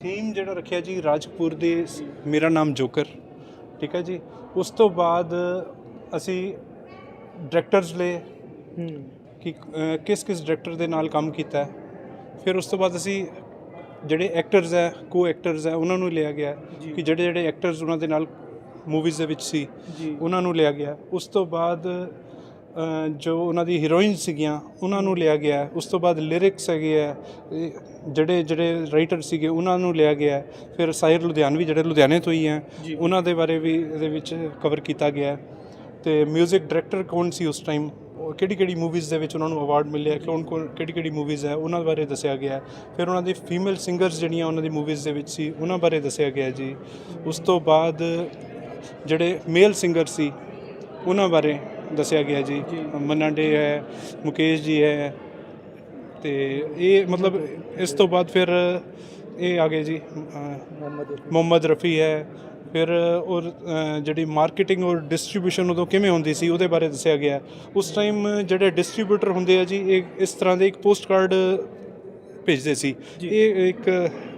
Theme ਜਿਹੜਾ ਰੱਖਿਆ ਜੀ ਰਾਜਪੁਰ ਦੇ ਮੇਰਾ ਨਾਮ ਜੋਕਰ ਠੀਕ ਹੈ ਜੀ। ਉਸ ਤੋਂ ਬਾਅਦ ਅਸੀਂ ਡਾਇਰੈਕਟਰਸ ਲਏ। ਕਿ ਕਿਸ ਕਿਸ ਡਾਇਰੈਕਟਰ ਦੇ ਨਾਲ ਕੰਮ ਕੀਤਾ। ਹੈ ਫਿਰ ਉਸ ਤੋਂ ਬਾਅਦ ਅਸੀਂ ਜਿਹੜੇ ਐਕਟਰਸ ਹੈ ਕੋ ਐਕਟਰਸ ਹੈ ਉਹਨਾਂ ਨੂੰ ਲਿਆ ਗਿਆ। ਕਿ ਜਿਹੜੇ ਜਿਹੜੇ ਐਕਟਰਸ ਉਹਨਾਂ ਦੇ ਨਾਲ ਮੂਵੀਜ਼ ਦੇ ਵਿੱਚ ਸੀ ਉਹਨਾਂ ਨੂੰ ਲਿਆ ਗਿਆ। ਉਸ ਤੋਂ ਬਾਅਦ ਜੋ ਉਹਨਾਂ ਦੀ ਹੀਰੋਇਨ ਸੀਗੀਆਂ ਉਹਨਾਂ ਨੂੰ ਲਿਆ ਗਿਆ ਉਸ ਤੋਂ ਬਾਅਦ ਲਿਰਿਕਸ ਹੈਗੇ ਆ ਜਿਹੜੇ ਜਿਹੜੇ ਰਾਈਟਰ ਸੀਗੇ ਉਹਨਾਂ ਨੂੰ ਲਿਆ ਗਿਆ ਫਿਰ ਸਾਇਰ ਲੁਧਿਆਣਵੀ ਜਿਹੜੇ ਲੁਧਿਆਣੇ ਤੋਂ ਹੀ ਜੀ। ਉਹਨਾਂ ਦੇ ਬਾਰੇ ਵੀ ਇਹਦੇ ਵਿੱਚ ਕਵਰ ਕੀਤਾ ਗਿਆ। ਤੇ 뮤직 ਡਾਇਰੈਕਟਰ ਕੌਣ ਸੀ ਉਸ ਟਾਈਮ ਕਿਹੜੀ ਕਿਹੜੀ ਮੂਵੀਜ਼ ਦੇ ਵਿੱਚ ਉਹਨਾਂ ਨੂੰ ਅਵਾਰਡ ਮਿਲਿਆ ਕੌਣ ਕੌਣ ਕਿਹੜੀ ਕਿਹੜੀ ਮੂਵੀਜ਼ ਹੈ ਉਹਨਾਂ ਬਾਰੇ ਦੱਸਿਆ ਗਿਆ। ਫਿਰ ਉਹਨਾਂ ਦੀ ਫੀਮੇਲ ਸਿੰਗਰਸ ਜਿਹੜੀਆਂ ਉਹਨਾਂ ਦੀ ਮੂਵੀਜ਼ ਦੇ ਵਿੱਚ ਸੀ ਉਹਨਾਂ ਬਾਰੇ ਦੱਸਿਆ ਗਿਆ ਜੀ ਉਸ ਤੋਂ ਬਾਅਦ ਜਿਹੜੇ ਮੇਲ ਸਿੰਗਰ ਸੀ ਉਹਨਾਂ ਬਾਰੇ ਦੱਸਿਆ ਗਿਆ ਜੀ। ਜੀ। ਮੰਨਾ ਡੇ ਹੈ, ਮੁਕੇਸ਼ ਜੀ ਹੈ। ਤੇ ਇਹ ਮਤਲਬ ਇਸ ਤੋਂ ਬਾਅਦ ਫਿਰ ਇਹ ਆ ਗਏ ਜੀ ਮੁਹੰਮਦ ਰਫੀ ਹੈ। ਫਿਰ ਔਰ ਜਿਹੜੀ ਮਾਰਕੀਟਿੰਗ ਔਰ ਡਿਸਟ੍ਰੀਬਿਊਸ਼ਨ ਉਦੋਂ ਕਿਵੇਂ ਹੁੰਦੀ ਸੀ ਉਹਦੇ ਬਾਰੇ ਦੱਸਿਆ ਗਿਆ। ਉਸ ਟਾਈਮ ਜਿਹੜੇ ਡਿਸਟ੍ਰੀਬਿਊਟਰ ਹੁੰਦੇ ਆ ਜੀ, ਇਹ ਇਸ ਤਰ੍ਹਾਂ ਦੇ ਇੱਕ ਪੋਸਟ ਕਾਰਡ ਭੇਜਦੇ ਸੀ। ਇਹ ਇੱਕ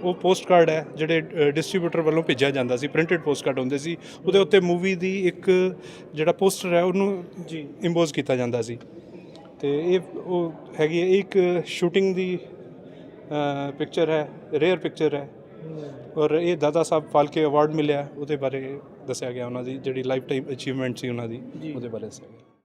ਉਹ ਪੋਸਟ ਕਾਰਡ ਹੈ ਜਿਹੜੇ ਡਿਸਟ੍ਰੀਬਿਊਟਰ ਵੱਲੋਂ ਭੇਜਿਆ ਜਾਂਦਾ ਸੀ ਪ੍ਰਿੰਟਡ ਪੋਸਟ ਕਾਰਡ ਹੁੰਦੇ ਸੀ। ਉਹਦੇ ਉੱਤੇ ਮੂਵੀ ਦੀ ਇੱਕ ਜਿਹੜਾ ਪੋਸਟਰ ਹੈ ਉਹਨੂੰ ਜੀ। ਇੰਪੋਜ਼ ਕੀਤਾ ਜਾਂਦਾ ਸੀ। ਤੇ ਇਹ ਉਹ ਹੈਗੀ ਇੱਕ ਸ਼ੂਟਿੰਗ ਦੀ ਪਿਕਚਰ ਹੈ ਰੇਅਰ ਪਿਕਚਰ ਹੈ। ਔਰ ਇਹ ਦਾਦਾ ਸਾਹਿਬ ਫਾਲਕੇ ਅਵਾਰਡ ਮਿਲਿਆ ਉਹਦੇ ਬਾਰੇ ਦੱਸਿਆ ਗਿਆ ਉਹਨਾਂ ਦੀ ਜਿਹੜੀ ਲਾਈਫ ਟਾਈਮ ਅਚੀਵਮੈਂਟ ਸੀ ਉਹਨਾਂ ਦੀ। ਉਹਦੇ ਬਾਰੇ ਦੱਸਿਆ ਗਿਆ।